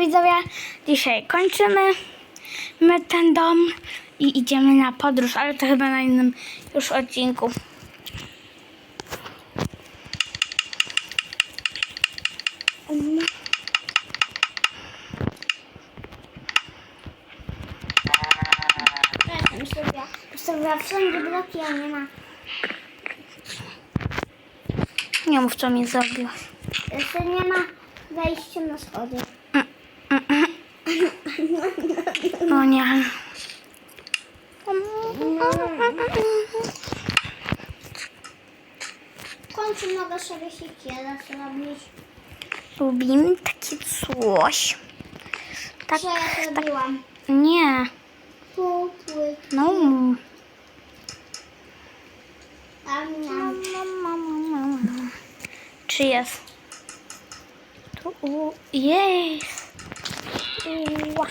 Widzowie, dzisiaj kończymy my ten dom i idziemy na podróż, ale to chyba na innym już odcinku. Ustawiła, ustawiła wszędzie bloki, a nie ma. Nie mów, co mi zrobiłaś. Jeszcze nie ma wejścia na schody. Nie. W końcu mogę sobie siekierę zrobić. Lubimy takie coś. Tak, Co ja zrobiłam? nie. Pół płyt. No. Tam miałam. Czy jest? Tu jest. Ua.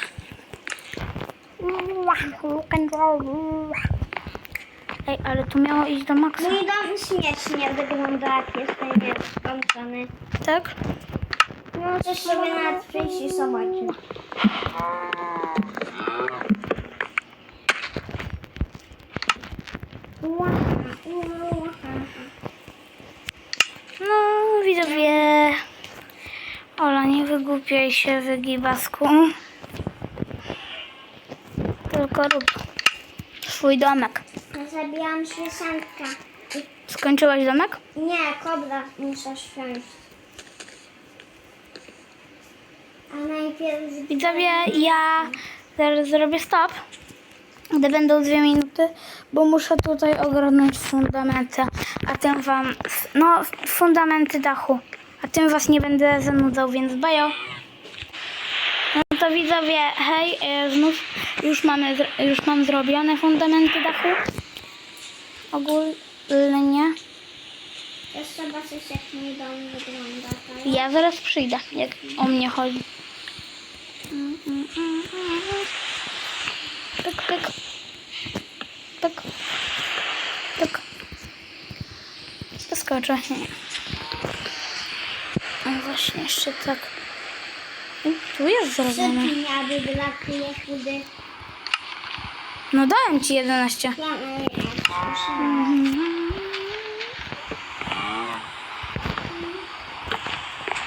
Rock and roll. Ej, ale tu miało iść do maksa. Mój dom śmiesznie wygląda, jak jest nieskończony. Tak? Możesz sobie nawet przyjść i zobaczyć. No, widzowie. Ola, nie wygłupiaj się, wygibasku. Rób swój domek. Ja zabijam śmieszankę. Skończyłaś domek? Nie, kobra muszę wsiąść. A najpierw... Widzowie, ja zaraz zrobię stop, gdy będą dwie minuty, bo muszę tutaj ogarnąć fundamenty, a tym wam, no fundamenty dachu, a tym was nie będę zanudzał, więc bajo. No to widzowie, hej, e, znów już mamy, już mam zrobione fundamenty dachu. Ogólnie. Jeszcze zobaczysz, jak mój dom wygląda. tak? Ja zaraz przyjdę, jak o mnie chodzi. Pyk, pyk. Pyk. Pyk. Zaskoczę. Nie. No właśnie, jeszcze tak. Tu jest zrobione. Chudy. No dałem ci 11. Ja nie wiem.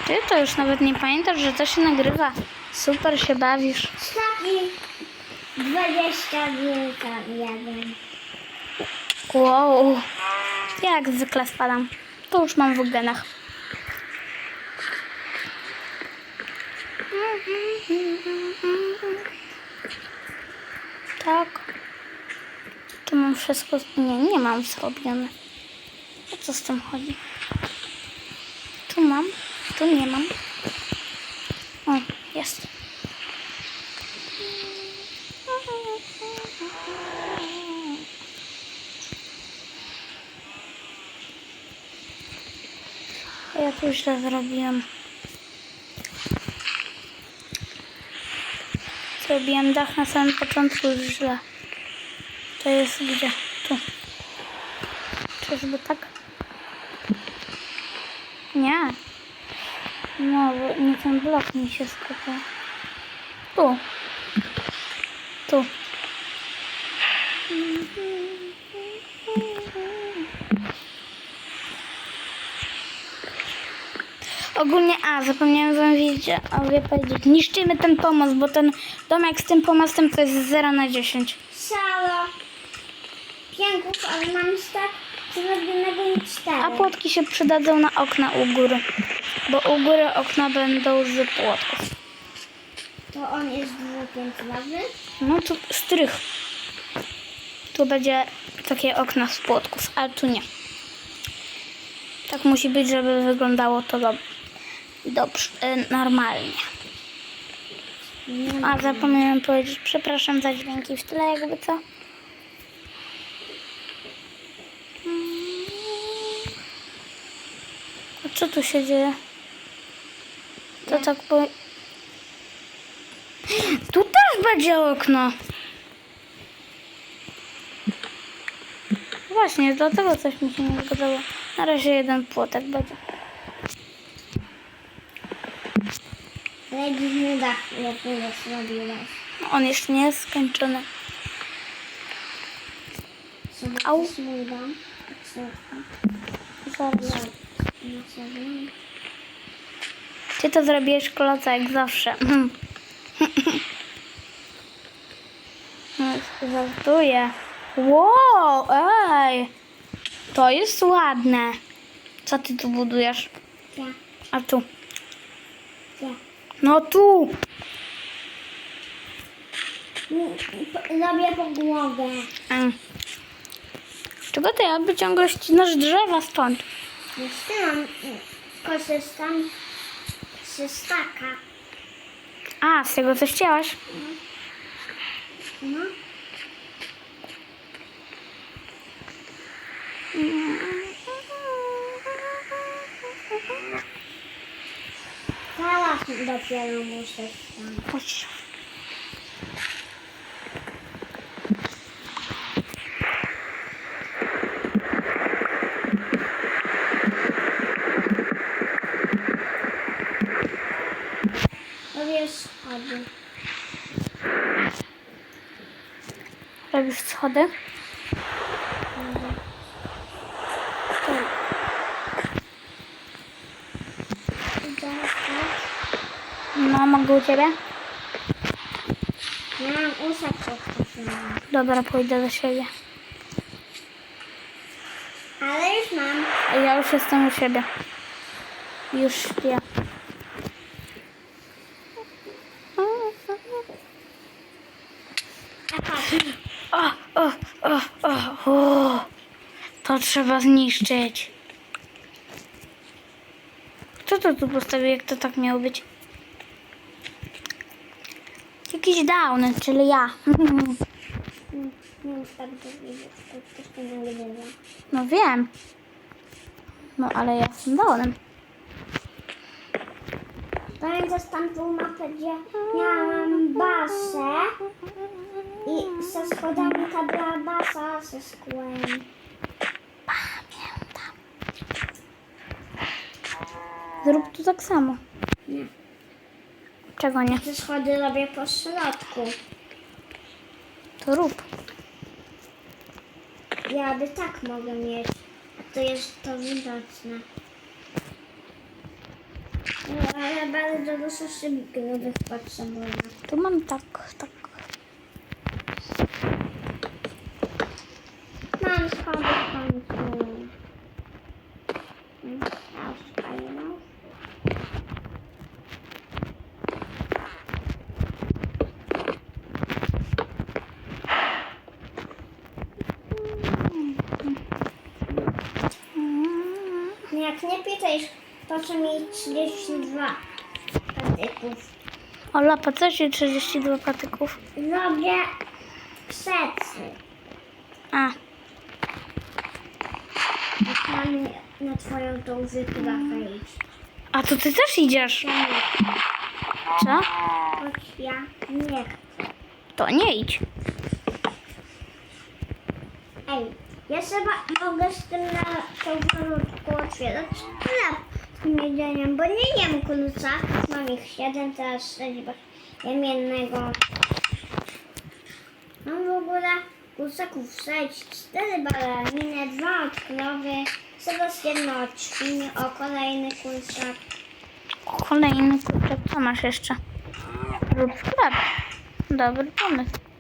Ty to już nawet nie pamiętasz, że to się nagrywa. Super się bawisz. Szlaki 21. Wow. Jak zwykle spadam. To już mam w genach. Tak. Tu mam wszystko. Nie, nie mam zrobione. O co z tym chodzi? Tu mam, tu nie mam. O, jest. Ja tu źle zrobiłem. Zrobiłem dach na samym początku źle. To jest gdzie? Tu. Czyżby tak? Nie. No, nie ten blok mi się skopał. Tu. Tu. Ogólnie, a zapomniałem wam wiedzieć, a wie powiedzieć, niszczymy ten pomost, bo ten domek z tym pomostem to jest 0 na 10. Ale mam tak zrobionego i cztery. A płotki się przydadzą na okna u góry, bo u góry okna będą z płotków. To on jest dwupiętrowy. No tu strych. Tu będzie takie okna z płotków, ale tu nie. Tak musi być, żeby wyglądało to dob- dobrze, y, normalnie. A zapomniałem powiedzieć, przepraszam za dźwięki w tle, jakby co. co tu się dzieje? To tak po... Tu też będzie okno. Właśnie, dlatego coś mi się nie zgadzało. Na razie jeden płotek będzie. Ale dziwny dach, jak go zrobiłeś. On jeszcze nie jest skończony. Au. to Ty to zrobiłeś kloca jak zawsze. Żartuję. Wow, ej. To jest ładne. Co ty tu budujesz? Ja, A tu? ja. No tu. Robię podłogę. Czego ty jakby ciągle ścinasz drzewa stąd? Mm, korzystam ze staka. A, z tego co chciałaś? No. Teraz dopiero muszę tam. Chodź. Robię schody. Robisz schody? No, mogę u ciebie? Ja mam uszek. Dobra, pójdę do siebie. Ale już mam. Ja już jestem u siebie. Już śpię. A patrz. O, o, o, o, o. To trzeba zniszczyć. Kto to tu postawił, jak to tak miało być? Jakiś down, czyli ja. No wiem. No ale ja jestem downem. Pamiętasz tamtą mapę, gdzie miałam basę i ze schodami ta była basa ze szkłem. Zrób tu tak samo. Nie. Czego nie? Te schody robię po środku. To rób. Ja by tak mogę mieć. A to jest to widoczne. No, ale bardzo dużo szybki nowych potrzebuję. Tu mam tak, tak. Mam schody w końcu. Mm, a już fajną. Jak nie pytasz, po co mi 32 patyków? Ola, po co ci 32 patyków? Robię plecy. A, mam na twoją tą wyprawę iść. a to ty też idziesz. Ja nie. Co? Choć ja nie chcę. To nie idź. Ej, ja chyba mogę z tym na tą malutku otwierać sklep z tym jedzeniem, bo nie jem klucza. Mam ich 7, teraz 6, bo jem jednego. Mam w ogóle kurczaków 6, 4 balaniny, 2 od krowy, zaraz jedno od świni, o kolejny kurczak. Kolejny kurczak, co masz jeszcze? Rób sklep. Dobry pomysł.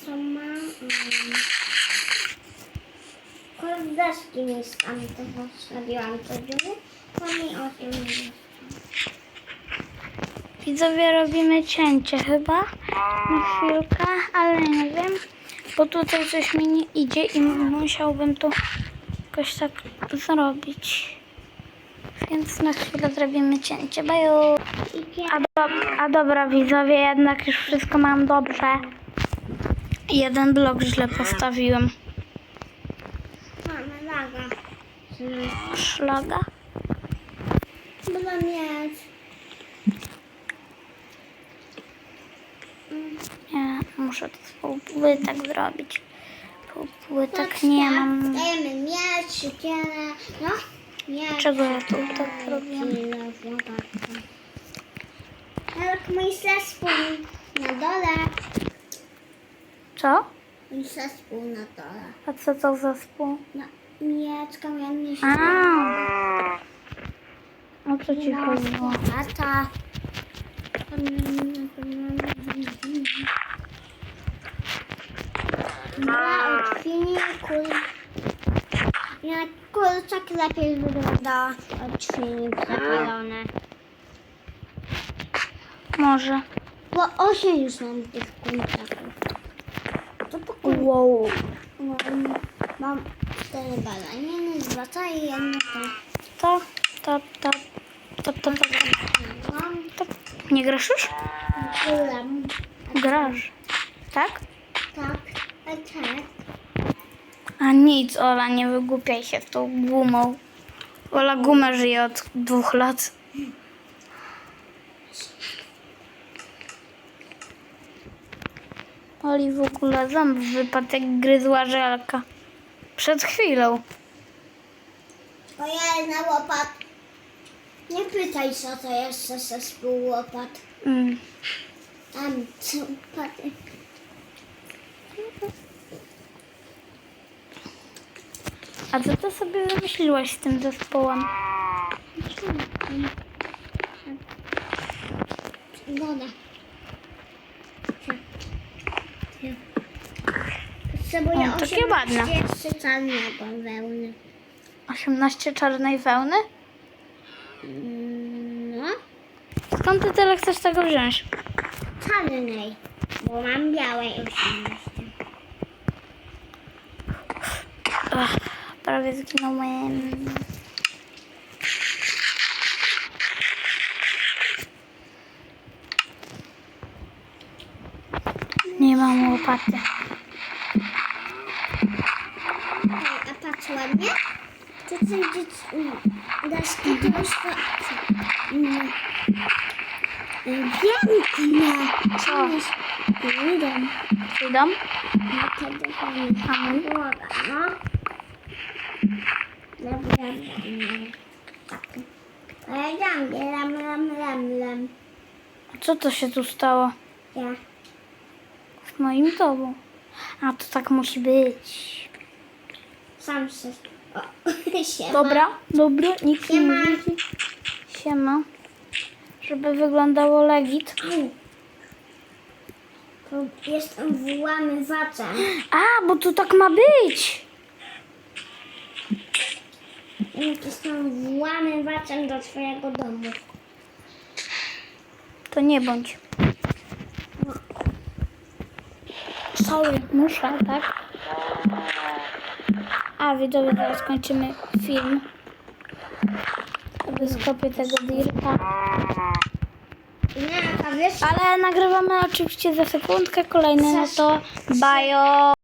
Co, co mam? Mm. Kordeczki mi z tamtego zrobiłam to dziury. To mi osiem minut. Widzowie, robimy cięcie chyba na chwilkę, ale nie wiem, bo tutaj coś mi nie idzie i musiałbym to jakoś tak zrobić. Więc na chwilę zrobimy cięcie. Baju. A, do, a dobra, widzowie, jednak już wszystko mam dobrze. Jeden blok źle postawiłem. Mamy laga. Szlaga. Będę mieć. Nie, muszę to z półpłytek zrobić. Półpłytek nie mam. Dajemy miecz, siekierę. No, miecz. Czego ja tu tak robię? Jak mój zespół na dole. Co? Zespół na dole. A co to za spół? No, miecz kamienny się. A. O co ci chodziło? Tata. Dwa od filmiku. Ja kurczak lepiej wygląda od filmik zapalone. Może. Bo osiem już mam tych kurczaków. Wow. mam, mam cztery balaniny, dwa to i jedno To, to. to, to, to, to, to, to. Nie grasz już? Grasz. Tak? Tak, a tak. A nic, Ola, nie wygłupiaj się z tą gumą. Ola gumę żyje od dwóch lat. Oli w ogóle ząb wypadł jak gryzła żelka. Przed chwilą. To ja na łopat. Nie pytaj co to jeszcze ze spół łopat. Mm. Tam są łopaty. A co ty sobie wymyśliłaś z tym zespołem? Woda. Potrzebuję O, takie ładne. 18 czarnego wełny. 18 czarnej wełny? Mm, No, Skąd ty tyle chcesz tego wziąć? czarnej, bo mam białej 18. Ach, prawie zginąłem. Nie mam łopaty. Ładnie. To co idzie deski to już to... Mm. Pięknie. Co? Idę. Idą? No to dokładnie. A mój? Błoga, no. Dobra, Tak. A ja dam, lam, lam, lam, lam. A co to się tu stało Ja. z moim tobą? A to tak musi być. Sam się... O, siema. Dobra, dobra, nikt nie Siema. widzi. Siema. Żeby wyglądało legit. To Jestem włamywaczem. A, bo to tak ma być. Jestem włamywaczem do twojego domu. To nie bądź. Sorry, muszę, tak? A, widzowie, zaraz kończymy film. Sobie skopię tego dirta. Ale nagrywamy oczywiście za sekundkę. Kolejny, no to bajo.